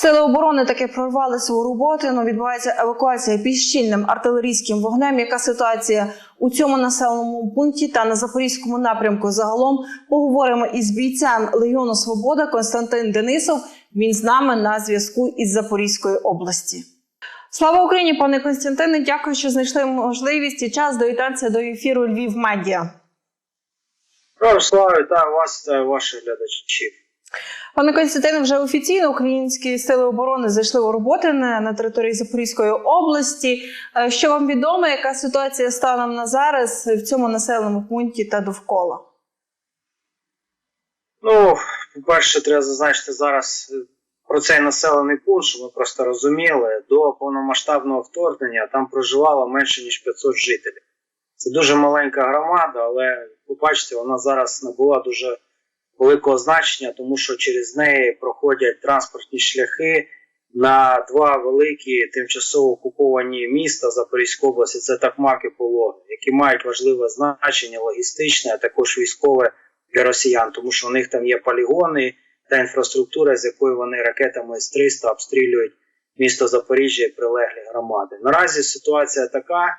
Сили оборони таки прорвали свою роботу. Ну, відбувається евакуація під щільним артилерійським вогнем. Яка ситуація у цьому населеному пункті та на запорізькому напрямку загалом поговоримо із бійцем Легіону Свобода Константин Денисов. Він з нами на зв'язку із Запорізької області. Слава Україні, пане Константине. Дякую, що знайшли можливість і час доєднатися до ефіру Львів Медіа. Слава вітаю вас та ваших глядачів. Пане Константине, вже офіційно українські сили оборони зайшли у роботи на, на території Запорізької області. Е, Що вам відомо, яка ситуація станом на зараз в цьому населеному пункті та довкола? Ну, по-перше, треба зазначити зараз е, про цей населений пункт, щоб ми просто розуміли, до повномасштабного вторгнення там проживало менше ніж 500 жителів. Це дуже маленька громада, але побачите, вона зараз набула дуже великого значення, тому що через неї проходять транспортні шляхи на два великі тимчасово окуповані міста Запорізької області. Це Такмак і Пологи, які мають важливе значення логістичне, а також військове для росіян, тому що у них там є полігони та інфраструктура, з якої вони ракетами С-300 обстрілюють місто Запоріжжя і прилеглі громади. Наразі ситуація така.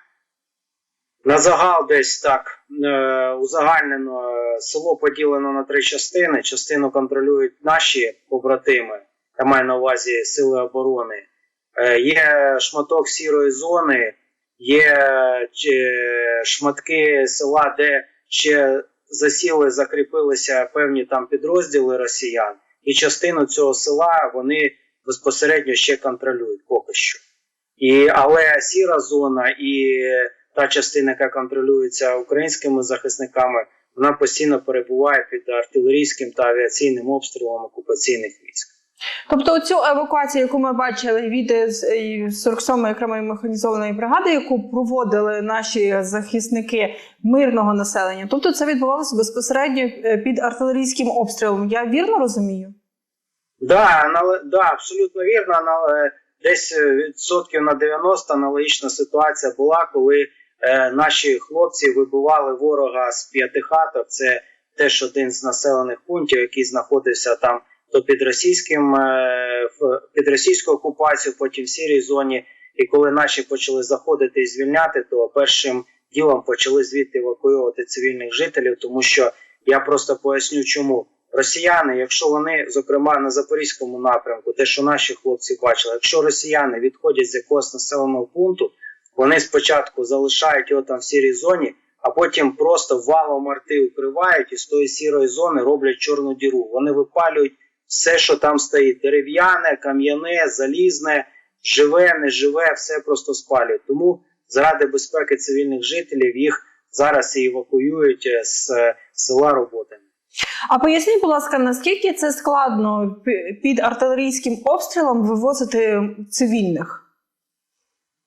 На загал десь так е, узагальнено е, село поділено на три частини. Частину контролюють наші побратими, я маю на увазі сили оборони. Е, є шматок сірої зони, є шматки села, де ще засіли, закріпилися певні там підрозділи росіян, і частину цього села вони безпосередньо ще контролюють поки що. І, але сіра зона і та частина, яка контролюється українськими захисниками, вона постійно перебуває під артилерійським та авіаційним обстрілом окупаційних військ. Тобто, цю евакуацію, яку ми бачили від е, з- е, 47-ї окремої механізованої бригади, яку проводили наші захисники мирного населення, тобто це відбувалося безпосередньо е, під артилерійським обстрілом. Я вірно розумію? Да, анал- да, абсолютно вірно. Анал- е, Десь е, відсотків на 90 аналогічна ситуація була, коли е, наші хлопці вибивали ворога з п'ятихаток. Це теж один з населених пунктів, який знаходився там то під російським е, під російською окупацією, потім в сірій зоні. І коли наші почали заходити і звільняти, то першим ділом почали звідти евакуювати цивільних жителів, тому що я просто поясню, чому росіяни, якщо вони, зокрема на запорізькому напрямку, те, що наші хлопці бачили, якщо росіяни відходять з якогось населеного пункту, вони спочатку залишають його там в сірій зоні, а потім просто валом арти укривають і з тої сірої зони роблять чорну діру. Вони випалюють все, що там стоїть: дерев'яне, кам'яне, залізне, живе, неживе, все просто спалюють. Тому заради безпеки цивільних жителів їх зараз і евакуюють е, з е, села роботи. А поясніть, будь ласка, наскільки це складно під артилерійським обстрілом вивозити цивільних?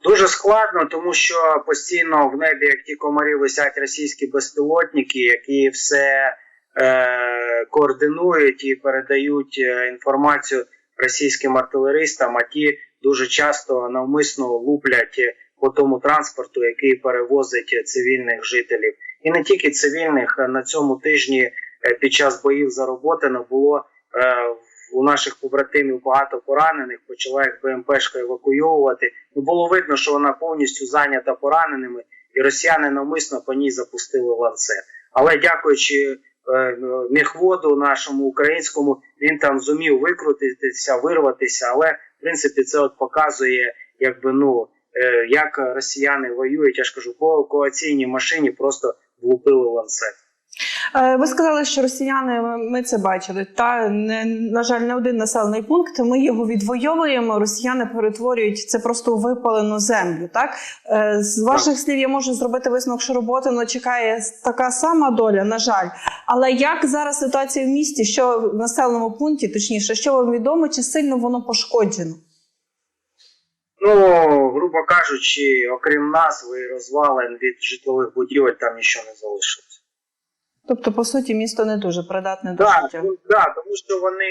Дуже складно, тому що постійно в небі, як ті комарі, висять російські безпілотники, які все е, координують і передають е, інформацію російським артилеристам, а ті дуже часто навмисно луплять е, по тому транспорту, який перевозить цивільних жителів. І не тільки цивільних на цьому тижні е, під час боїв зароботано було е, у наших побратимів багато поранених, почала їх БМПшка евакуйовувати. Ну було видно, що вона повністю зайнята пораненими, і росіяни навмисно по ній запустили ланцет. Але дякуючи е, міхводу нашому українському, він там зумів викрутитися, вирватися. Але в принципі це от показує, якби ну е, як росіяни воюють. Я ж кажу, по евакуаційній машині просто влупили ланцет. Е, Ви сказали, що росіяни ми це бачили. Та не на жаль, не один населений пункт. Ми його відвоюємо. Росіяни перетворюють це просто у випалену землю. Так Е, з ваших слів я можу зробити висновок, що роботино чекає така сама доля. На жаль, але як зараз ситуація в місті? Що в населеному пункті, точніше, що вам відомо, чи сильно воно пошкоджено? Ну, грубо кажучи, окрім назви і розвалин від житлових будівель, там нічого не залишилось. Тобто, по суті, місто не дуже придатне до Так, життя. ну, да, тому що вони,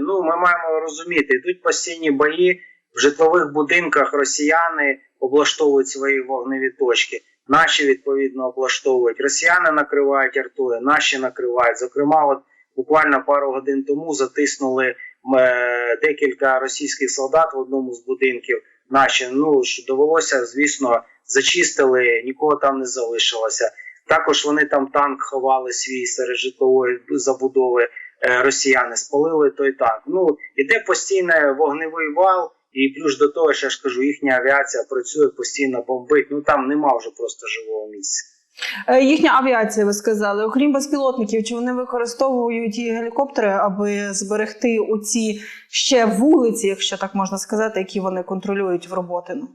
ну, ми маємо розуміти, йдуть постійні бої в житлових будинках. Росіяни облаштовують свої вогневі точки. Наші відповідно облаштовують. Росіяни накривають артою, наші накривають. Зокрема, от буквально пару годин тому затиснули е, декілька російських солдат в одному з будинків. Наші ну що довелося, звісно, зачистили, нікого там не залишилося. Також вони там танк ховали свій серед житлової забудови. е, Росіяни спалили той танк. Ну іде постійний вогневий вал, і плюс до того, що я ж кажу, їхня авіація працює постійно бомбить. Ну там нема вже просто живого місця. Е, Їхня авіація, ви сказали, окрім безпілотників, чи вони використовують гелікоптери, аби зберегти оці ще вулиці, якщо так можна сказати, які вони контролюють в Роботину?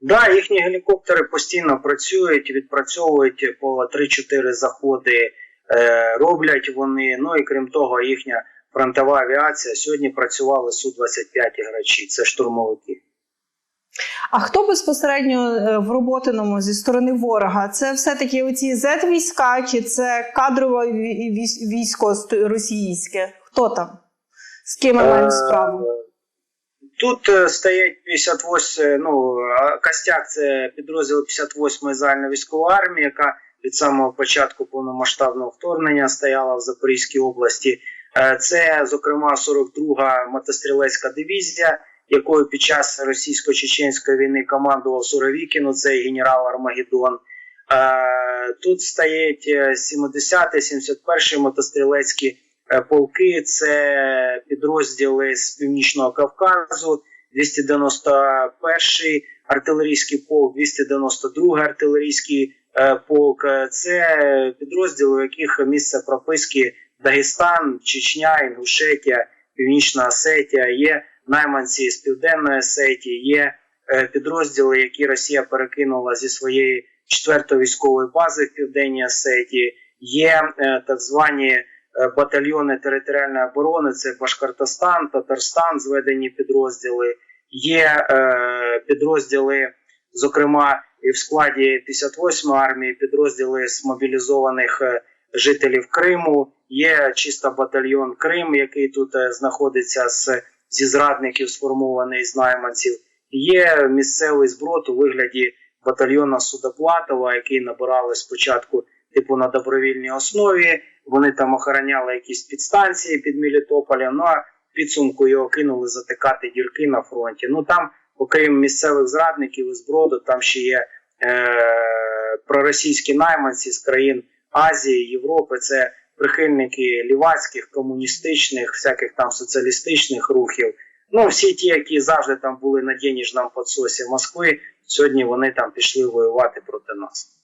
Да, їхні гелікоптери постійно працюють, відпрацьовують по 3-4 заходи, е, роблять вони. Ну і крім того, їхня фронтова авіація сьогодні працювали су 25 грачі. Це штурмовики. А хто безпосередньо е, в Роботиному зі сторони ворога? Це все-таки оці Z-війська, чи це кадрове військо російське? Хто там? З ким ми маємо справу? Е, Тут е, стоять 58, ну, костяк це підрозділ 58-ї загальновійськової армії, яка від самого початку повномасштабного вторгнення стояла в Запорізькій області. Е, Це, зокрема, 42-га мотострілецька дивізія, якою під час російсько-чеченської війни командував Суровікін, це генерал Армагеддон. Е, Тут стоять е, 70-й, 71-й мотострілецькі е, полки, це підрозділи з Північного Кавказу, 291-й артилерійський полк, 292-й артилерійський е, полк. Е, Це підрозділи, у яких місце прописки Дагестан, Чечня, Інгушетія, Північна Осетія, є найманці з Південної Осетії, є е, підрозділи, які Росія перекинула зі своєї четвертої військової бази в Південній Осетії, є е, так звані е, батальйони територіальної оборони, це Башкортостан, Татарстан, зведені підрозділи, є е, підрозділи, зокрема, і в складі 58-ї армії, підрозділи з мобілізованих е, жителів Криму. Є чисто батальйон Крим, який тут е, знаходиться з, зі зрадників, сформований з найманців. Є місцевий зброд у вигляді батальйона Судоплатова, який набирали спочатку типу на добровільній основі. Вони там охороняли якісь підстанції під Мелітополем. Ну а підсумку його кинули затикати дірки на фронті. Ну там, окрім місцевих зрадників і зброду, там ще є е, проросійські найманці з країн Азії, Європи. Це прихильники лівацьких, комуністичних, всяких там соціалістичних рухів. Ну, всі ті, які завжди там були на денежному підсосі Москви, сьогодні вони там пішли воювати проти нас.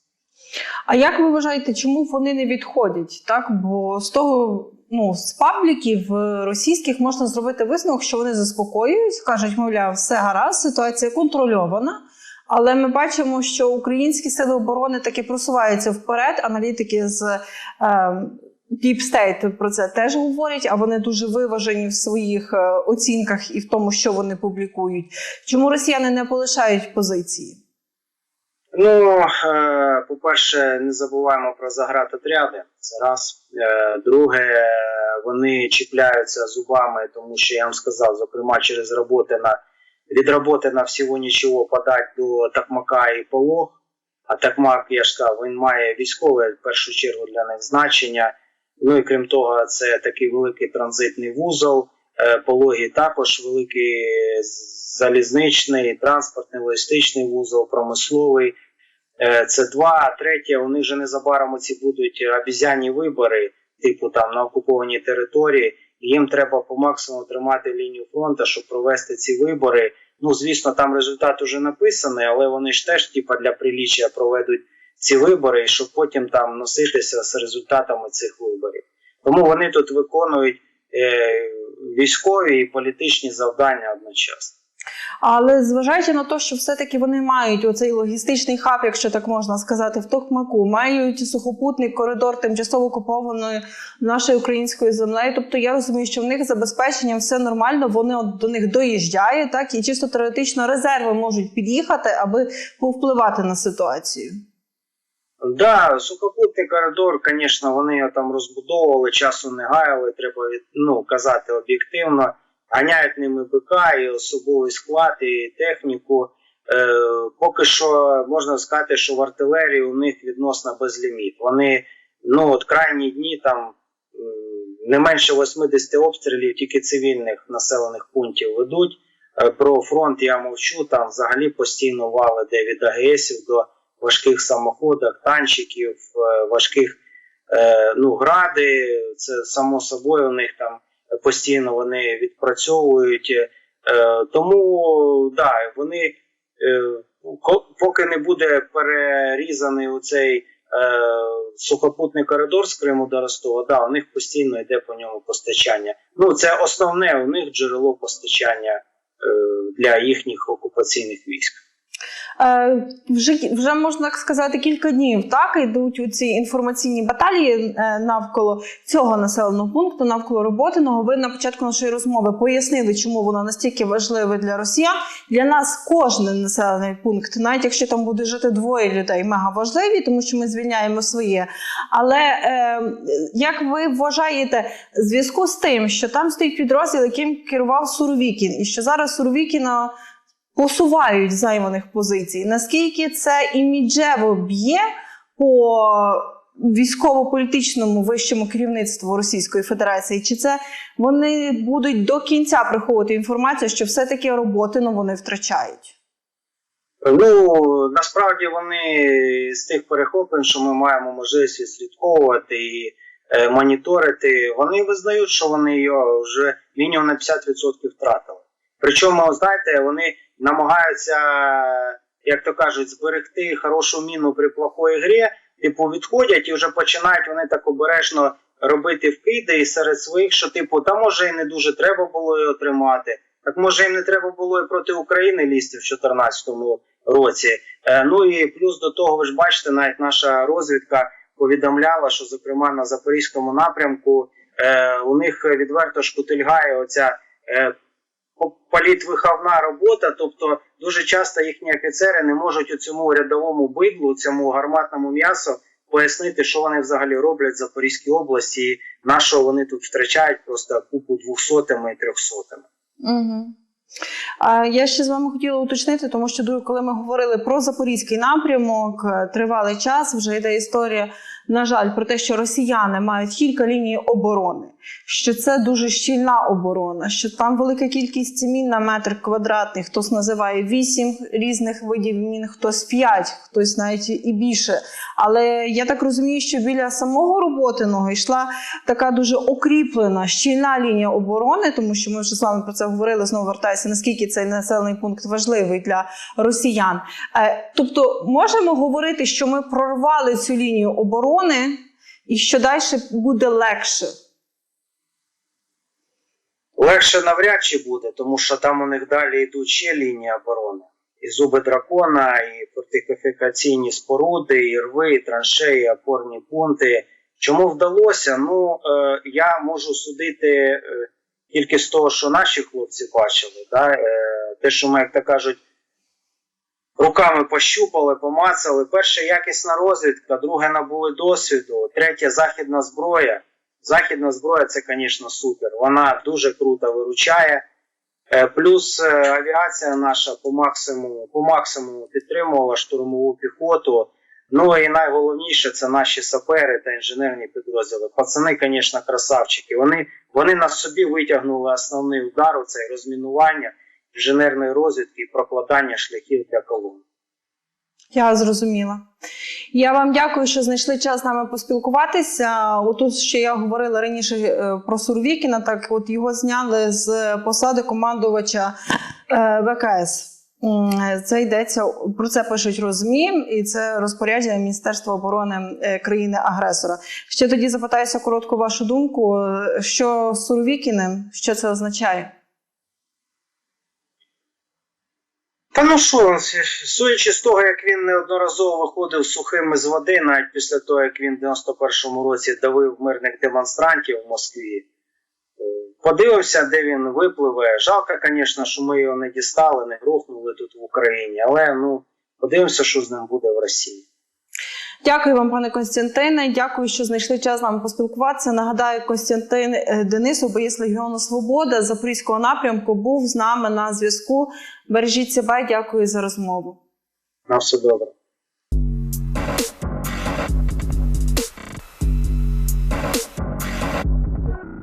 А як ви вважаєте, чому вони не відходять? Так, бо з того, ну з пабліків е, російських можна зробити висновок, що вони заспокоюють, кажуть, мовляв, все гаразд, ситуація контрольована. Але ми бачимо, що українські сили оборони таки просуваються вперед. Аналітики з е, Deep State про це теж говорять, а вони дуже виважені в своїх е, оцінках і в тому, що вони публікують. Чому росіяни не полишають позиції? Ну, е, по-перше, не забуваємо про загратотряди. Це раз. Е, друге, вони чіпляються зубами, тому що я вам сказав, зокрема, через роботи на від роботи на всього нічого подать до Такмака і Полог. А Такмак, я ж сказав, він має військове в першу чергу для них значення. Ну і крім того, це такий великий транзитний вузол. Е, Пологі також великий залізничний, транспортний, логістичний вузол, промисловий. Е, Це два. Третє, у них же незабаром ці будуть обізяні вибори, типу там на окупованій території. Їм треба по максимуму тримати лінію фронту, щоб провести ці вибори. Ну, звісно, там результат уже написаний, але вони ж теж, типа, для приліччя проведуть ці вибори, і щоб потім там носитися з результатами цих виборів. Тому вони тут виконують е, військові і політичні завдання одночасно. Але зважаючи на те, що все-таки вони мають оцей логістичний хаб, якщо так можна сказати, в Токмаку, мають сухопутний коридор тимчасово окупованої нашою українською землею. Тобто я розумію, що в них забезпеченням все нормально, вони до них доїжджають, так і чисто теоретично резерви можуть під'їхати, аби повпливати на ситуацію. Да, сухопутний коридор, звісно, вони його там розбудовували, часу не гаяли, треба ну, казати об'єктивно. Ганяють ними БК і особовий склад, і техніку. Е, поки що можна сказати, що в артилерії у них відносно безліміт. Вони ну, от крайні дні там не менше 80 обстрілів тільки цивільних населених пунктів ведуть. Е, Про фронт я мовчу, там взагалі постійно вали де від АГСів до важких самоходок, танчиків, е, важких е, ну, гради. Це само собою у них там постійно вони відпрацьовують. Е, тому да, вони поки не буде перерізаний у цей сухопутний коридор з Криму до Ростова, да, у них постійно йде по ньому постачання. Ну, це основне у них джерело постачання для їхніх окупаційних військ. Е, вже, вже можна так сказати кілька днів. Так йдуть у ці інформаційні баталії е, навколо цього населеного пункту, навколо роботиного. Ви на початку нашої розмови пояснили, чому воно настільки важливе для росіян. Для нас кожен населений пункт, навіть якщо там буде жити двоє людей, мега важливі, тому що ми звільняємо своє. Але е, як ви вважаєте, в зв'язку з тим, що там стоїть підрозділ, яким керував Суровікін, і що зараз Суровікіна посувають з займаних позицій. Наскільки це іміджево б'є по військово-політичному вищому керівництву Російської Федерації? Чи це вони будуть до кінця приховувати інформацію, що все-таки роботи ну, вони втрачають? Ну насправді вони з тих перехоплень, що ми маємо можливість відслідковувати і е, моніторити, вони визнають, що вони його вже мінімум на 50% втратили. Причому, знаєте, вони намагаються, як то кажуть, зберегти хорошу міну при плохої грі, типу, відходять і вже починають вони так обережно робити вкиди і серед своїх, що типу, та може і не дуже треба було його тримати. Так може їм не треба було і проти України лізти в 2014 році. Е, ну і плюс до того, ви ж бачите, навіть наша розвідка повідомляла, що зокрема на запорізькому напрямку е, у них відверто шкутильгає оця е, політвиховна робота. Тобто дуже часто їхні офіцери не можуть у цьому рядовому бидлу, цьому гарматному м'ясу пояснити, що вони взагалі роблять в Запорізькій області, і на що вони тут втрачають просто купу двохсотими і трьохсотими. Угу. А я ще з вами хотіла уточнити, тому що коли ми говорили про запорізький напрямок, е, тривалий час вже йде історія, на жаль, про те, що росіяни мають кілька ліній оборони, що це дуже щільна оборона, що там велика кількість мін на метр квадратний, хтось називає вісім різних видів мін, хтось п'ять, хтось навіть і більше. Але я так розумію, що біля самого роботиного йшла така дуже окріплена щільна лінія оборони, тому що ми вже з вами про це говорили. Знову вертаюся, наскільки цей населений пункт важливий для росіян. Е, Тобто, можемо говорити, що ми прорвали цю лінію оборони, і що далі буде легше. Легше навряд чи буде, тому що там у них далі йдуть ще лінії оборони. І зуби дракона, і фортифікаційні споруди, і рви, і траншеї, і опорні пункти. Чому вдалося? Ну е, я можу судити е, тільки з того, що наші хлопці бачили. Да? Е, те, що ми, як то кажуть, руками пощупали, помацали. Перше якісна розвідка, друге набули досвіду, третє західна зброя. Західна зброя це, звісно, супер. Вона дуже круто виручає. Е, Плюс е, авіація наша по максимуму, по максимуму підтримувала штурмову піхоту. Ну і найголовніше це наші сапери та інженерні підрозділи. Пацани, звісно, красавчики. Вони, вони на собі витягнули основний удар у це розмінування інженерної розвідки і прокладання шляхів для колон. Я зрозуміла. Я вам дякую, що знайшли час з нами поспілкуватися. Отут ще я говорила раніше е, про Сурвікіна, так от його зняли з посади командувача е, ВКС. Це йдеться про це пишуть розмі, і це розпорядження Міністерства оборони е, країни-агресора. Ще тоді запитаюся коротку вашу думку. Що з Суровікіним, що це означає? Та ну що, судячи з того, як він неодноразово виходив сухим з води, навіть після того, як він в 91-му році давив мирних демонстрантів в Москві, е, подивився, де він випливе. Жалко, звісно, що ми його не дістали, не грохнули тут в Україні, але ну подивимося, що з ним буде в Росії. Дякую вам, пане Константине. Дякую, що знайшли час з нами поспілкуватися. Нагадаю, Костянтин е, Денисов, боєць Легіону Свобода Запорізького напрямку, був з нами на зв'язку. Бережіть себе, дякую за розмову. На все добре.